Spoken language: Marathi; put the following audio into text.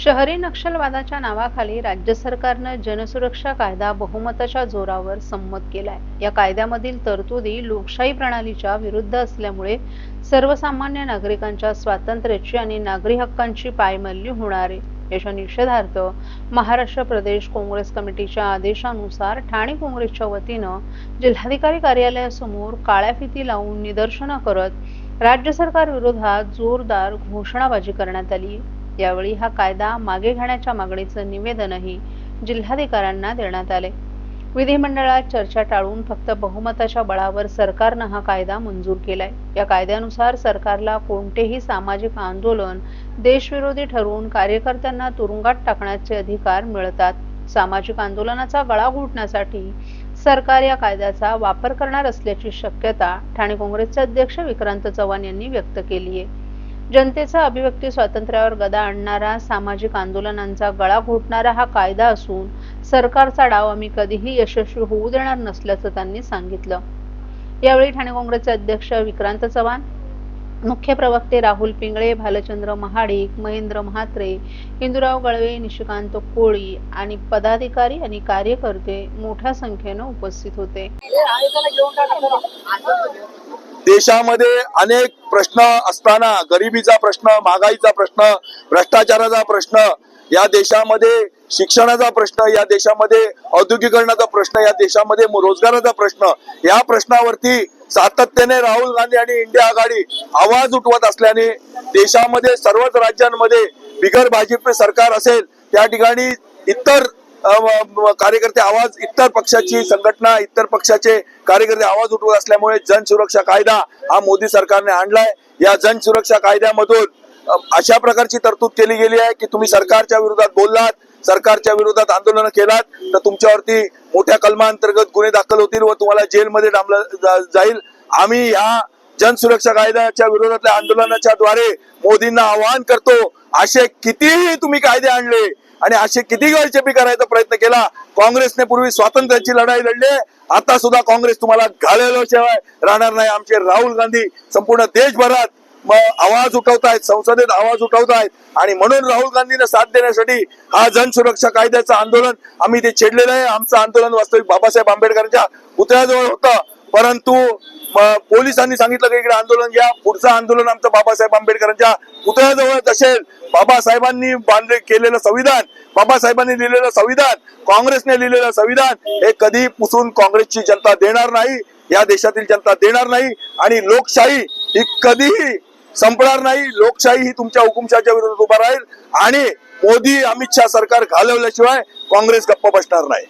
शहरी नक्षलवादाच्या नावाखाली राज्य सरकारनं जनसुरक्षा कायदा बहुमताच्या जोरावर संमत केलाय. या कायद्यामधील तरतुदी लोकशाही प्रणालीच्या विरुद्ध असल्यामुळे सर्वसामान्य नागरिकांच्या स्वातंत्र्याची आणि नागरी हक्कांची पायमल्ली होणार आहे. याच्या निषेधार्थ महाराष्ट्र प्रदेश काँग्रेस कमिटीच्या आदेशानुसार ठाणे काँग्रेसच्या वतीनं जिल्हाधिकारी कार्यालयासमोर काळ्या फिती लावून निदर्शनं करत राज्य सरकार विरोधात जोरदार घोषणाबाजी करण्यात आली यावेळी हा कायदा मागे घेण्याच्या मागणीचं निवेदनही जिल्हाधिकाऱ्यांना देण्यात आले. विधिमंडळात चर्चा टाळून फक्त बहुमताच्या बळावर सरकारनं हा कायदा मंजूर केलाय. या कायद्यानुसार सरकारला कोणतेही सामाजिक आंदोलन देशविरोधी ठरवून कार्यकर्त्यांना तुरुंगात टाकण्याचे अधिकार मिळतात. सामाजिक आंदोलनाचा गळा घोटण्यासाठी सरकार या कायद्याचा वापर करणार असल्याची शक्यता ठाणे काँग्रेसचे अध्यक्ष विक्रांत चव्हाण यांनी व्यक्त केली आहे जनतेचा अभिव्यक्ती स्वातंत्र्यावर गदा आणणारा सामाजिक आंदोलनांचा गळा घोटणारा हा कायदा असून सरकारचा डाव आम्ही कधीही यशस्वी होऊ देणार नसल्याचं त्यांनी सांगितलं. यावेळी ठाणे काँग्रेसचे अध्यक्ष विक्रांत चव्हाण मुख्य प्रवक्ते राहुल पिंगळे भालचंद्र महाडिक महेंद्र म्हात्रे इंदुराव गळवे निशिकांत कोळी आणि पदाधिकारी आणि कार्यकर्ते मोठ्या संख्येनं उपस्थित होते. देशामध्ये अनेक प्रश्न असताना गरिबीचा प्रश्न महागाईचा प्रश्न भ्रष्टाचाराचा प्रश्न या देशामध्ये शिक्षणाचा प्रश्न या देशामध्ये औद्योगिकरणाचा प्रश्न या देशामध्ये रोजगाराचा प्रश्न या प्रश्नावरती सातत्याने राहुल गांधी आणि इंडिया आघाडी आवाज उठवत असल्याने देशामध्ये सर्वच राज्यांमध्ये बिगर भाजप सरकार असेल त्या ठिकाणी इतर कार्यकर्ते आवाज इतर पक्षाची संघटना इतर पक्षाचे कार्यकर्ते आवाज उठवत असल्यामुळे जन सुरक्षा कायदा हा मोदी सरकारने आणलाय. या जन सुरक्षा कायद्यामधून अशा प्रकारची तरतूद केली गेली आहे की तुम्ही सरकारच्या विरोधात बोललात सरकारच्या विरोधात आंदोलन केलात तर तुमच्यावरती मोठ्या कलमांतर्गत गुन्हे दाखल होतील व तुम्हाला जेलमध्ये डांबलं जाईल. आम्ही ह्या जन सुरक्षा कायद्याच्या विरोधातल्या आंदोलनाच्या द्वारे मोदींना आवाहन करतो असे कितीही तुम्ही कायदे आणले आणि असे किती गळचेपी करायचा प्रयत्न केला काँग्रेसने पूर्वी स्वातंत्र्याची लढाई लढली आता सुद्धा काँग्रेस तुम्हाला घालेल्याशिवाय राहणार नाही. आमचे राहुल गांधी संपूर्ण देशभरात आवाज उठवतायत संसदेत आवाज उठवतायत. आणि म्हणून राहुल गांधींना साथ देण्यासाठी हा जन सुरक्षा कायद्याचं आंदोलन आम्ही ते छेडलेलं आहे. आमचं आंदोलन वास्तविक बाबासाहेब आंबेडकरांच्या पुतळ्याजवळ होतं. परंतु पोलिसांनी सांगितलं की इकडे आंदोलन घ्या. पुढचं आंदोलन आमचं बाबासाहेब आंबेडकरांच्या पुतळ्याजवळच असेल बाबासाहेबांनी बांधले केलेलं संविधान बाबासाहेबांनी लिहिलेलं संविधान काँग्रेसने लिहिलेलं संविधान हे कधी पुसून काँग्रेसची जनता देणार नाही या देशातील जनता देणार नाही आणि लोकशाही ही कधीही संपणार नाही. लोकशाही ही तुमच्या हुकुमशाच्या विरोधात उभा राहील. आणि मोदी अमित शहा सरकार घालवल्याशिवाय काँग्रेस गप्प बसणार नाही.